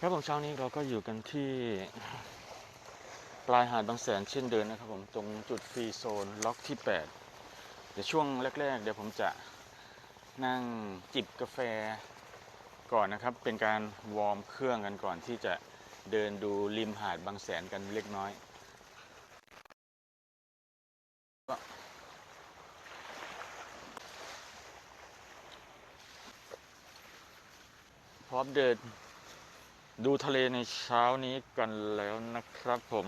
ครับผมเช้านี้เราก็อยู่กันที่ปลายหาดบางแสนเช่นเดิมนะครับผมตรงจุดฟรีโซนล็อกที่ 8 เดี๋ยวช่วงแรก ๆ เดี๋ยวผมจะนั่งจิบกาแฟก่อนนะครับ เป็นการวอร์มเครื่องกันก่อนที่จะเดินดูริมหาดบางแสนกันเล็กน้อยพร้อมเดิน ดูทะเลในเช้านี้กันแล้วนะครับผม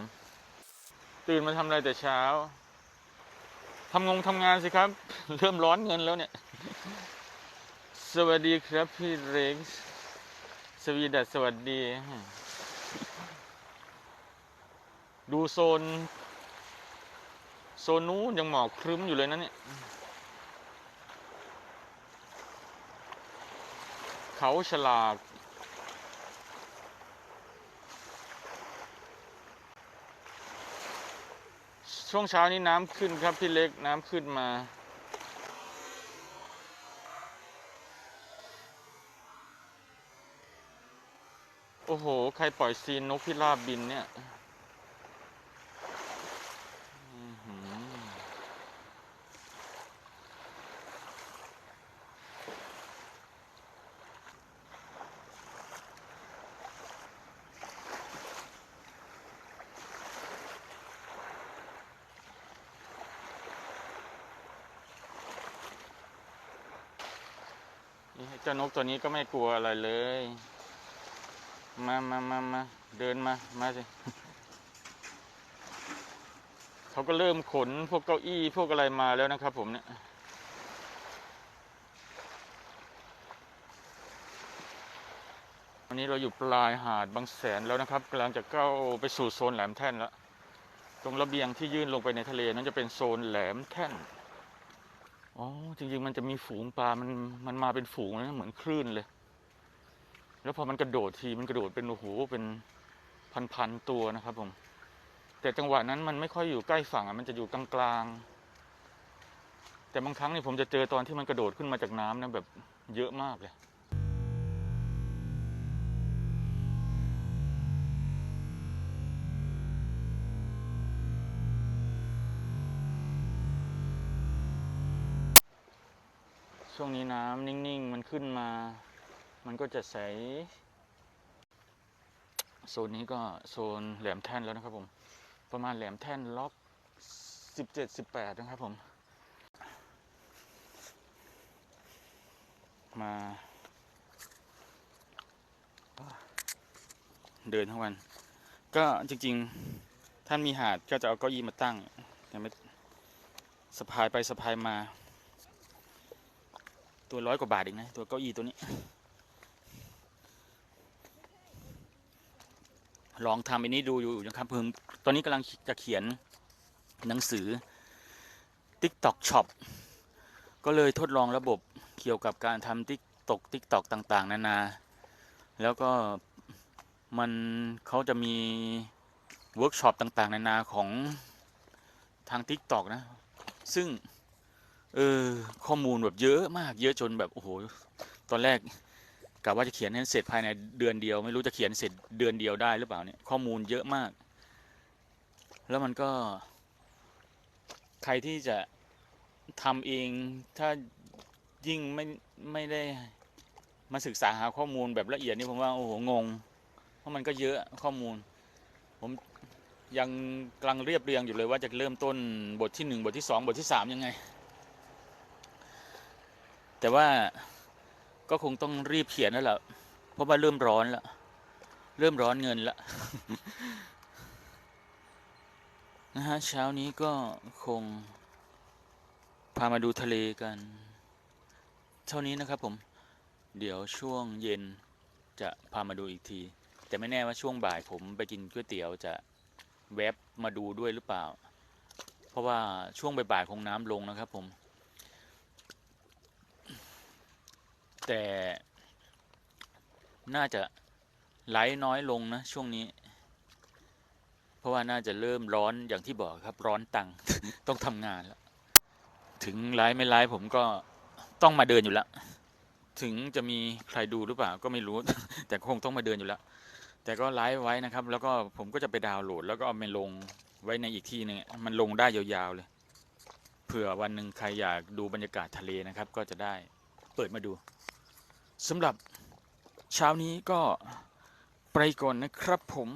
ตื่นมาทำอะไรแต่เช้าทำงงทำงานสิครับ เริ่มร้อนเงินแล้วเนี่ย สวัสดีครับพี่เร็กซ์สวีดัสสวัสดี ดูโซน โซนนู้นยังหมอกครึ้มอยู่เลยนะเนี่ย เขาฉลาก ช่วงเช้านี้น้ำขึ้นครับพี่เล็กน้ำขึ้นมาโอ้โห ใครปล่อยซีนนกพิราบบินเนี่ย นี่เจ้านกตัวนี้ก็ไม่กลัวอะไรเลย มามามามาเดินมา มาสิเขาก็เริ่มขนพวกเก้าอี้พวกอะไรมาแล้วนะครับ ผมเนี่ยวันนี้เราอยู่ปลายหาดบางแสนแล้วนะครับกำลังจะเข้าไปสู่โซนแหลมแท่นแล้ว ตรงระเบียงที่ยื่นลงไปในทะเลนั้นจะเป็นโซนแหลมแท่น อ๋อ จริง ๆ มันจะมีฝูงปลา มันมันมาเป็นฝูงนะเหมือนคลื่นเลย แล้วพอมันกระโดดทีมันกระโดดเป็นโอ้โหเป็นพันๆตัวนะครับผม แต่จังหวะนั้นมันไม่ค่อยอยู่ใกล้ฝั่งอะมันจะอยู่กลางๆแต่บางครั้งนี่ผมจะเจอตอนที่มันกระโดดขึ้นมาจากน้ำนะแบบเยอะมากเลย ช่วงนี้น้ำนิ่งๆ มันขึ้นมา มันก็จะใส โซนนี้ก็โซนแหลมแท่นแล้วนะครับผม ประมาณแหลมแท่นล็อกสิบเจ็ดสิบแปดนะครับผม มา เดินทั้งวัน ก็จริงๆ ท่านมีหาดก็จะเอาเก้าอี้มาตั้งแต่ไม่สะพายไปสะพายมา ตัวร้อยกว่าบาทเองนะ ตัวเก้าอี้ตัวนี้ ลองทำอันนี้ดูอยู่นะครับเพิ่งตอนนี้กำลังจะเขียนหนังสือ TikTok Shop ก็เลยทดลองระบบเกี่ยวกับการทำ TikTok TikTok ต่าง ๆ นานา แล้วก็มันเขาจะมีเวิร์กช็อปต่าง ๆ นานาของทาง TikTok นะ ซึ่ง เออ ข้อมูลแบบเยอะมาก เยอะจนแบบโอ้โห ตอนแรกกะว่าจะเขียนให้เสร็จภายในเดือนเดียว ไม่รู้จะเขียนเสร็จเดือนเดียวได้หรือเปล่าเนี่ย ข้อมูลเยอะมาก แล้วมันก็ ใครที่จะทำเองถ้ายิ่งไม่ไม่ได้มาศึกษาหาข้อมูลแบบละเอียดนี่ผมว่าโอ้โหงง เพราะมันก็เยอะข้อมูล ผมยังกำลังเรียบเรียงอยู่เลยว่าจะเริ่มต้นบทที่หนึ่งบทที่สองบทที่สามยังไง แต่ว่าก็คงต้องรีบเขียนแล้วล่ะเพราะว่าเริ่มร้อนแล้วเริ่มร้อนเงินแล้วนะฮะเช้านี้ก็คง พามาดูทะเลกัน เท่านี้นะครับผม เดี๋ยวช่วงเย็นจะพามาดูอีกที แต่ไม่แน่ว่าช่วงบ่ายผมไปกินก๋วยเตี๋ยวจะแวบมาดูด้วยหรือเปล่า เพราะว่าช่วงบ่ายๆคงน้ำลงนะครับผม แต่น่าจะไหลน้อยลงนะช่วงนี้ เพราะว่าน่าจะเริ่มร้อนอย่างที่บอกครับ ร้อนตัง ต้องทำงานแล้ว ถึงไลฟ์ไม่ไลฟ์ผมก็ต้องมาเดินอยู่แล้ว ถึงจะมีใครดูหรือเปล่าก็ไม่รู้ แต่คงต้องมาเดินอยู่แล้ว แต่ก็ไลฟ์ไว้นะครับ แล้วก็ผมก็จะไปดาวน์โหลด แล้วก็เอาไปลงไว้ในอีกที่นึงมันลงได้ยาวๆเลย เผื่อวันหนึ่งใครอยากดูบรรยากาศทะเลนะครับ ก็จะได้เปิดมาดู สำหรับเช้านี้ก็ไปก่อนนะครับผม